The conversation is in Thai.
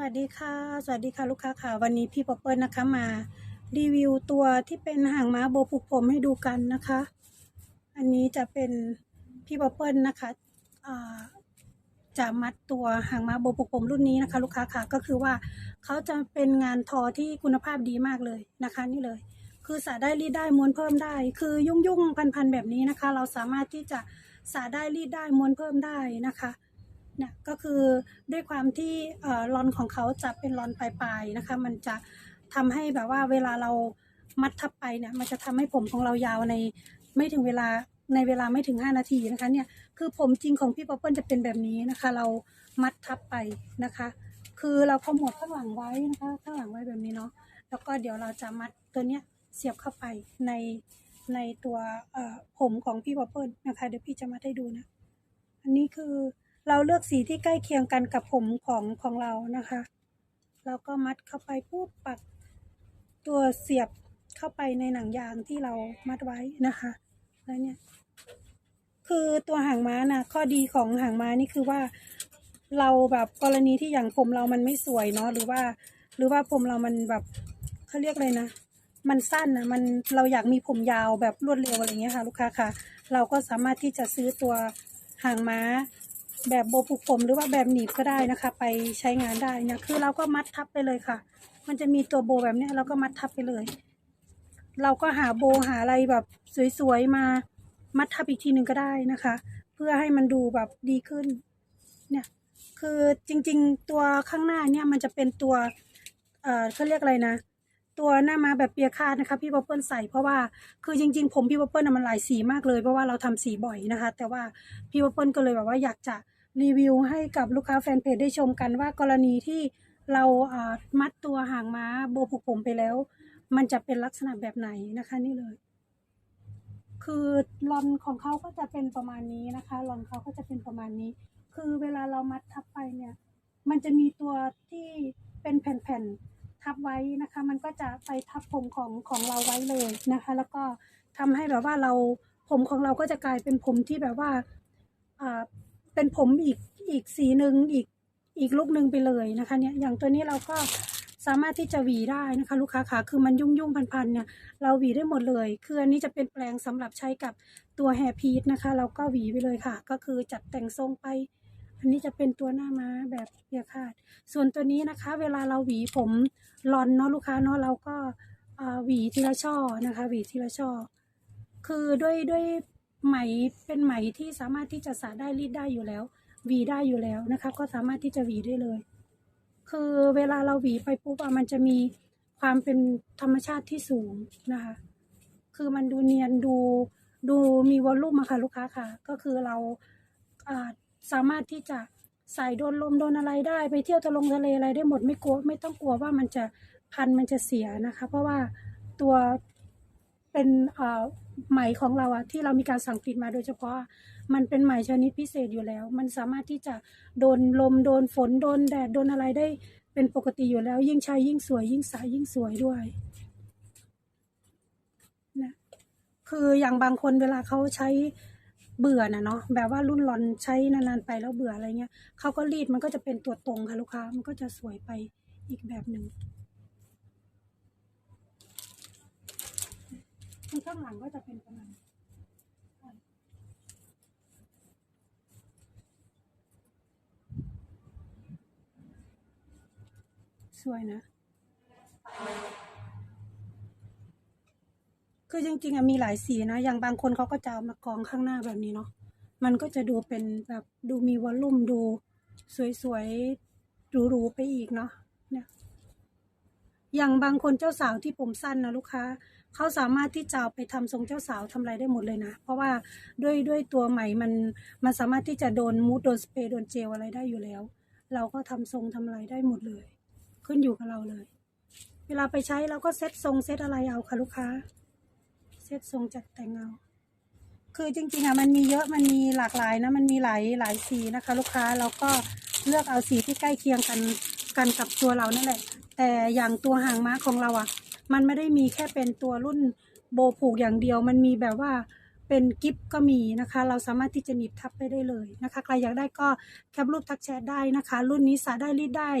วัสดีค่ะ สวัสดีค่ะลูกค้าค่ะ วันนี้พี่ป๊อปเปิลนะคะมา รีวิวตัวที่เป็นหางม้าโบผูกผมให้ดูกันนะคะ อันนี้จะเป็นพี่ป๊อปเปิลนะคะจะมัดตัวหางม้าโบผูกผมรุ่นนี้นะคะ ลูกค้าค่ะก็คือว่าเขาจะเป็นงานทอที่คุณภาพดีมากเลยนะคะนี่เลย คือสาได้รีดได้ม้วนเพิ่มได้ คือยุ่งยุ่งพันพันๆแบบนี้นะคะ เราสามารถที่จะสาได้รีดได้ม้วนเพิ่มได้นะคะ เนี่ยก็คือด้วยความที่เอ่อรอนของเขาจะเป็นรอนปลายๆนะคะ มันจะทำให้แบบว่าเวลาเรามัดทับไปเนี่ย มันจะทำให้ผมของเรายาวในไม่ถึงเวลาในเวลาไม่ถึง 5 นาทีนะคะเนี่ยคือผมจริงของพี่ป๊อปเปิลจะเป็นแบบนี้นะคะ เรามัดทับไปนะคะ คือเราขมวดข้างหลังไว้นะคะข้างหลังไว้แบบนี้เนาะแล้วก็เดี๋ยวเราจะมัดตัวเนี้ยเสียบเข้าไปในในตัวผมของพี่ป๊อปเปิลนะคะ เดี๋ยวพี่จะมัดให้ดูนะ อันนี้คือ เราเลือกสีที่ใกล้เคียงกันกับผมของของเรานะคะ เราก็มัดเข้าไปปุ๊บปักตัวเสียบเข้าไปในหนังยางที่เรามัดไว้นะคะ แล้วเนี่ย คือตัวหางม้านะข้อดีของหางม้านี่คือว่าเราแบบกรณีที่อย่างผมเรามันไม่สวยเนาะหรือว่า หรือว่าผมเรามันแบบเขาเรียกอะไรนะมันสั้นนะมันเราอยากมีผมยาวแบบรวดเร็วอะไรเงี้ยค่ะ ลูกค้าค่ะ เราก็สามารถที่จะซื้อตัวหางม้า แบบโบผูกผมหรือว่าแบบหนีบก็ได้นะคะ ไปใช้งานได้เนี่ยคือเราก็มัดทับไปเลยค่ะ มันจะมีตัวโบแบบเนี้ยเราก็มัดทับไปเลย เราก็หาโบหาอะไรแบบสวยๆมามัดทับอีกทีหนึ่งก็ได้นะคะ เพื่อให้มันดูแบบดีขึ้น เนี่ย คือจริง ๆ ตัวข้างหน้าเนี่ยมันจะเป็นตัว เอ่อเขาเรียกอะไรนะ ตัวหน้ามาแบบเปียคาดนะคะพี่ป๊อปเปิลใส่เพราะว่าคือจริง ๆ ผมพี่ป๊อปเปิลน่ะมันหลายสีมากเลยเพราะว่าเราทำสีบ่อยนะคะ แต่ว่าพี่ป๊อปเปิลก็เลยแบบว่าอยากจะรีวิวให้กับลูกค้าแฟนเพจได้ชมกันว่ากรณีที่เราอ่ามัดตัวหางม้าโบผูกผมไปแล้ว มันจะเป็นลักษณะแบบไหนนะคะนี่เลย คือลอนของเขาก็จะเป็นประมาณนี้นะคะลอนเขาก็จะเป็นประมาณนี้ คือเวลาเรามัดทับไปเนี่ย มันจะมีตัวที่เป็นแผ่นๆ ทับไว้นะคะ มันก็จะไปทับผมของของเราไว้เลยนะคะ แล้วก็ทำให้แบบว่าเราผมของเราก็จะกลายเป็นผมที่แบบว่าอ่าเป็นผมอีกอีกสีหนึ่งอีกอีกลุกหนึ่งไปเลยนะคะเนี่ยอย่างตัวนี้เราก็สามารถที่จะหวีได้นะคะ ลูกค้าค่ะคือมันยุ่งยุ่งๆพันๆเนี่ยเราหวีได้หมดเลยคืออันนี้จะเป็นแปลงสำหรับใช้กับตัวแฮร์พีทนะคะ เราก็หวีไปเลยค่ะ ก็คือจัดแต่งทรงไป อันนี้จะเป็นตัวหน้าม้าแบบเปียคาด ส่วนตัวนี้นะคะ เวลาเราหวีผมรอนเนาะลูกค้าเนาะเราก็หวีทีละช่อนะคะ หวีทีละช่อ คือด้วยด้วยไหมเป็นไหมที่สามารถที่จะสาได้รีดได้อยู่แล้ว หวีได้อยู่แล้วนะคะ ก็สามารถที่จะหวีได้เลย คือเวลาเราหวีไปปุ๊บอะมันจะมีความเป็นธรรมชาติที่สูงนะคะ คือมันดูเนียนดูดูมีวอลลุ่มอะค่ะลูกค้าค่ะ ก็คือเราอ่า สามารถที่จะใส่โดนลมโดนอะไรได้ไปเที่ยวทะลงทะเลอะไรได้หมดไม่กลัวไม่ต้องกลัวว่ามันจะพันมันจะเสียนะคะ เพราะว่าตัวเป็นเอ่อไหมของเราอะที่เรามีการสั่งผลิตมาโดยเฉพาะมันเป็นไหมชนิดพิเศษอยู่แล้ว มันสามารถที่จะโดนลมโดนฝนโดนแดดโดนอะไรได้เป็นปกติอยู่แล้ว ยิ่งใช้ยิ่งสวย ยิ่งใสยิ่งสวยด้วยนะคืออย่างบางคนเวลาเขาใช้ เบื่อนะเนาะแบบว่ารุ่นรอนใช้นานๆไปแล้วเบื่ออะไรเงี้ยเขาก็รีดมันก็จะเป็นตัวตรงค่ะลูกค้ามันก็จะสวยไปอีกแบบหนึ่งข้างหลังก็จะเป็นประมาณสวยนะ คือจริงๆอะมีหลายสีนะ อย่างบางคนเขาก็จะเอามากองข้างหน้าแบบนี้เนาะ มันก็จะดูเป็นแบบดูมีวอลลุ่มดูสวยๆหรูๆไปอีกเนาะ เนี่ย อย่างบางคนเจ้าสาวที่ผมสั้นนะลูกค้า เขาสามารถที่จะไปทำทรงเจ้าสาวทำอะไรได้หมดเลยนะ เพราะว่าด้วยด้วยตัวไหมมันมันสามารถที่จะโดนมูดโดนสเปรย์โดนเจลอะไรได้อยู่แล้ว เราก็ทำทรงทำอะไรได้หมดเลย ขึ้นอยู่กับเราเลย เวลาไปใช้เราก็เซ็ตทรงเซ็ตอะไรเอาค่ะลูกค้า เซ็ตทรงจัดแต่งเอาคือจริงๆอะมันมีเยอะมันมีหลากหลายนะมันมีหลายหลายสีนะคะ ลูกค้าเราก็เลือกเอาสีที่ใกล้เคียงกันกันกับตัวเรานั่นแหละ แต่อย่างตัวหางม้าของเราอะ มันไม่ได้มีแค่เป็นตัวรุ่นโบผูกอย่างเดียว มันมีแบบว่าเป็นกิฟก็มีนะคะ เราสามารถที่จะหนีบทับไปได้เลยนะคะ ใครอยากได้ก็แคปรูปทักแชทได้นะคะ รุ่นนี้สาได้รีดได้